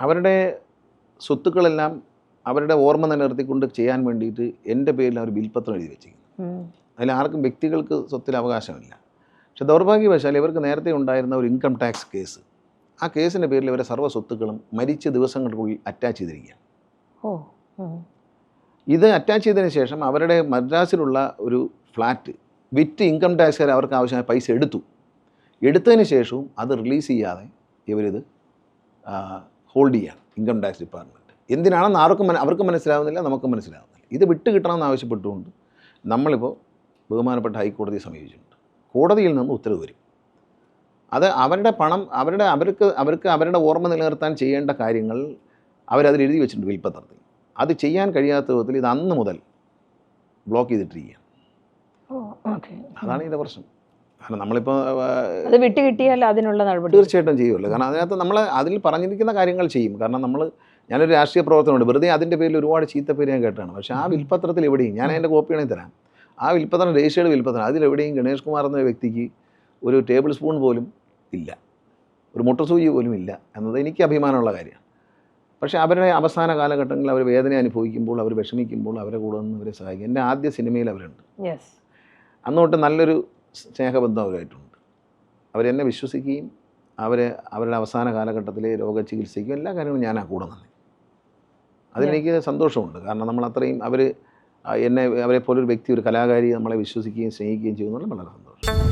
അവരുടെ സ്വത്തുക്കളെല്ലാം അവരുടെ ഓർമ്മ നിലനിർത്തിക്കൊണ്ട് ചെയ്യാൻ വേണ്ടിയിട്ട് എന്റെ പേരിൽ അവർ ബിൽപത്രം എഴുതി വെച്ചിരിക്കുന്നു. അതിൽ ആർക്കും വ്യക്തികൾക്ക് സ്വത്തിൽ അവകാശമില്ല. പക്ഷെ ദൗർഭാഗ്യവശാൽ ഇവർക്ക് നേരത്തെ ഉണ്ടായിരുന്ന ഒരു ഇൻകം ടാക്സ് കേസ് ആ കേസിന്റെ പേരിൽ ഇവരെ സർവ സ്വത്തുക്കളും മരിച്ച ദിവസങ്ങൾക്കുള്ളിൽ അറ്റാച്ച് ചെയ്തിരിക്കുകയാണ്. ഇത് അറ്റാച്ച് ചെയ്തതിന് ശേഷം അവരുടെ മദ്രാസിലുള്ള ഒരു ഫ്ലാറ്റ് വിറ്റ് ഇൻകം ടാക്സുകാർ അവർക്ക് ആവശ്യമായ പൈസ എടുത്തു. എടുത്തതിന് ശേഷവും അത് റിലീസ് ചെയ്യാതെ ഇവരിത് ഹോൾഡ് ചെയ്യാണ് ഇൻകം ടാക്സ് ഡിപ്പാർട്ട്മെന്റ്. എന്തിനാണെന്ന് ആർക്കും മന- അവർക്ക് മനസ്സിലാവുന്നില്ല നമുക്ക് മനസ്സിലാവുന്നില്ല. ഇത് വിട്ട് കിട്ടണമെന്ന് ആവശ്യപ്പെട്ടുകൊണ്ട് നമ്മളിപ്പോൾ ബഹുമാനപ്പെട്ട ഹൈക്കോടതിയെ സമീപിച്ചിട്ടുണ്ട്. കോടതിയിൽ നിന്ന് ഉത്തരവ് വരും. അത് അവരുടെ പണം അവരുടെ അവർക്ക് അവർക്ക് അവരുടെ ഓർമ്മ നിലനിർത്താൻ ചെയ്യേണ്ട കാര്യങ്ങൾ അവരതിൽ എഴുതി വെച്ചിട്ടുണ്ട് വിൽപ്പത്രത്തിൽ അത് ചെയ്യാൻ കഴിയാത്ത വിധത്തിൽ ഇത് അന്ന് മുതൽ ബ്ലോക്ക് ചെയ്തിട്ടിരിക്കുകയാണ്. അതാണ് ഇതിന്റെ പ്രശ്നം. കാരണം നമ്മളിപ്പോൾ അത് വിട്ട് കിട്ടിയാൽ അതിനുള്ള നടപടി. തീർച്ചയായിട്ടും ചെയ്യുമല്ലോ കാരണം അതിനകത്ത് നമ്മൾ അതിൽ പറഞ്ഞിരിക്കുന്ന കാര്യങ്ങൾ ചെയ്യും. കാരണം നമ്മൾ ഞാനൊരു രാഷ്ട്രീയ പ്രവർത്തനമുണ്ട് വെറുതെ അതിന്റെ പേരിൽ ഒരുപാട് ചീത്തപ്പേര് ഞാൻ കേട്ടാണ്. പക്ഷേ ആ വിൽപ്പത്രത്തിൽ എവിടെയും ഞാൻ അതിന്റെ കോപ്പി വേണമെങ്കിൽ തരാം. ആ വിൽപ്പത്രം രജിസ്റ്റേഡ് വിൽപ്പത്രം അതിലെവിടെയും ഗണേഷ് കുമാർ എന്ന വ്യക്തിക്ക് ഒരു ടേബിൾ സ്പൂൺ പോലും ഇല്ല. ഒരു മുട്ടസൂചി പോലും ഇല്ല എന്നത് എനിക്ക് അഭിമാനമുള്ള കാര്യമാണ്. പക്ഷേ അവരുടെ അവസാന കാലഘട്ടങ്ങളിൽ അവർ വേദന അനുഭവിക്കുമ്പോൾ അവർ വിഷമിക്കുമ്പോൾ അവരെ കൂടെ നിന്ന് അവരെ സഹായിക്കും. എന്റെ ആദ്യ സിനിമയിൽ അവരുണ്ട്. അന്നോട്ട് അന്ന് നല്ലൊരു സ്നേഹബന്ധം അവരായിട്ടുണ്ട് അവരെന്നെ വിശ്വസിക്കുകയും അവരെ അവരുടെ അവസാന കാലഘട്ടത്തിലെ ചികിത്സിക്കുകയും എല്ലാ കാര്യങ്ങളും ഞാൻ ആ കൂടെ നന്ദി അതിലെനിക്ക് സന്തോഷമുണ്ട്. കാരണം നമ്മൾ അത്രയും അവർ എന്നെ അവരെ പോലൊരു വ്യക്തി ഒരു കലാകാരി നമ്മളെ വിശ്വസിക്കുകയും സ്നേഹിക്കുകയും ചെയ്യുന്നതിൽ വളരെ സന്തോഷം.